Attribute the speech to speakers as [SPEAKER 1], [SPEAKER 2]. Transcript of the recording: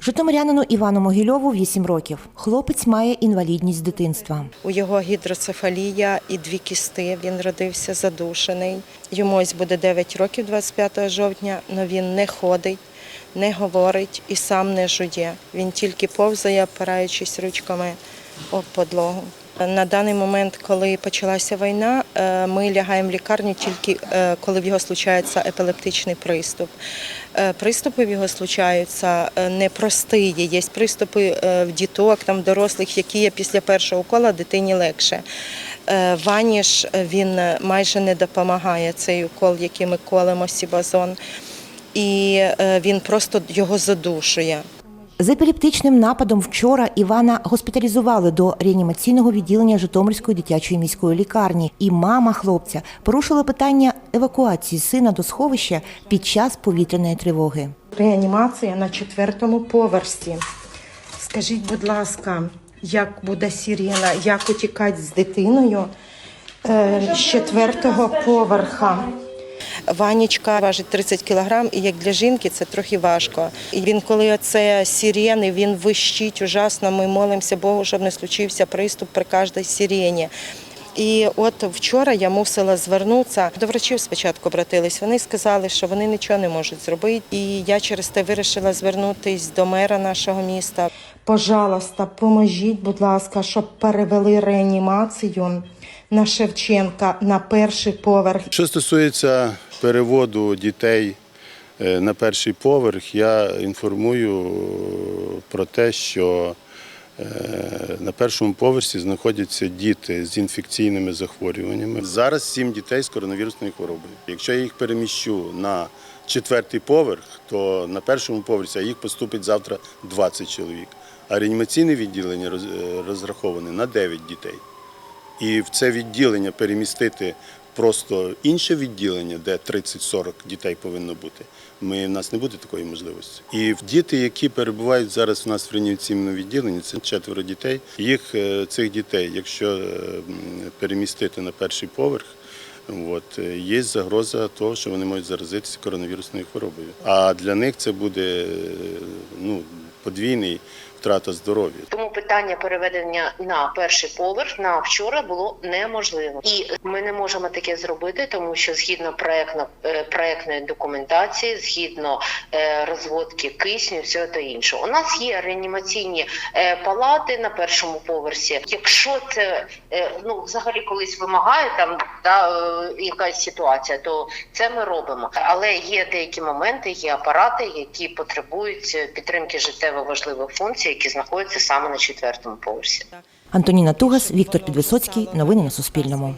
[SPEAKER 1] Житомирянину Івану Могильову 8 років. Хлопець має інвалідність з дитинства.
[SPEAKER 2] У його гідроцефалія і дві кісти. Він родився задушений. Йому ось буде 9 років 25 жовтня, але він не ходить, не говорить і сам не жує. Він тільки повзає, опираючись ручками об подлогу. На даний момент, коли почалася війна, е, ми лягаємо в лікарню тільки е, коли в його случається епілептичний приступ. Е, Приступи в його случаються непрості. Є приступи в діток, там дорослих, які є після першого укола, дитині легше. Вані ж е, він майже не допомагає цей укол, який ми колемо сібазон, і він просто його задушує.
[SPEAKER 1] З епілептичним нападом вчора Івана госпіталізували до реанімаційного відділення Житомирської дитячої міської лікарні. І мама хлопця порушила питання евакуації сина до сховища під час повітряної тривоги.
[SPEAKER 2] Реанімація на четвертому поверсі. Скажіть, будь ласка, як буде сирена, як утікати з дитиною е, з четвертого поверха? Ванічка важить 30 кілограм, і як для жінки це трохи важко. І він, коли оце сирени, він вищить ужасно. Ми молимося Богу, щоб не случився приступ при кожній сирені. І от вчора я мусила звернутися. До врачів спочатку обратились. Вони сказали, що вони нічого не можуть зробити. І я через те вирішила звернутися до мера нашого міста. Пожалуйста, поможіть, будь ласка, щоб перевели реанімацію на Шевченка на перший поверх.
[SPEAKER 3] Що стосується переводу дітей е, на перший поверх, я інформую про те, що е, на першому поверсі знаходяться діти з інфекційними захворюваннями. Зараз сім дітей з коронавірусною хворобою. Якщо я їх переміщу на четвертий поверх, то на першому поверсі їх поступить завтра 20 чоловік. А реанімаційне відділення е, розраховане на 9 дітей. І в це відділення перемістити просто інше відділення, де 30-40 дітей повинно бути. Ми, в нас не буде такої можливості. І діти, які перебувають зараз у нас в реанімаційному відділенні, це четверо дітей. Їх е, цих дітей, якщо е, перемістити на перший поверх. От е, є загроза того, що вони можуть заразитися коронавірусною хворобою. А для них це буде ну, подвійний втрата здоров'я.
[SPEAKER 4] Тому питання переведення на перший поверх на вчора було неможливо, і ми не можемо таке зробити, тому що згідно проектно е, проектної документації, згідно е, розводки кисню, всього та іншого, у нас є реанімаційні е, палати на першому поверсі. Якщо це ну взагалі колись вимагає там е, якась ситуація, то це ми робимо. Але є деякі моменти, є апарати, які потребують підтримки життєво важливих функцій, які знаходяться саме на четвертому поверсі.
[SPEAKER 1] Антоніна Тугас, Віктор Підвисоцький. Новини на Суспільному.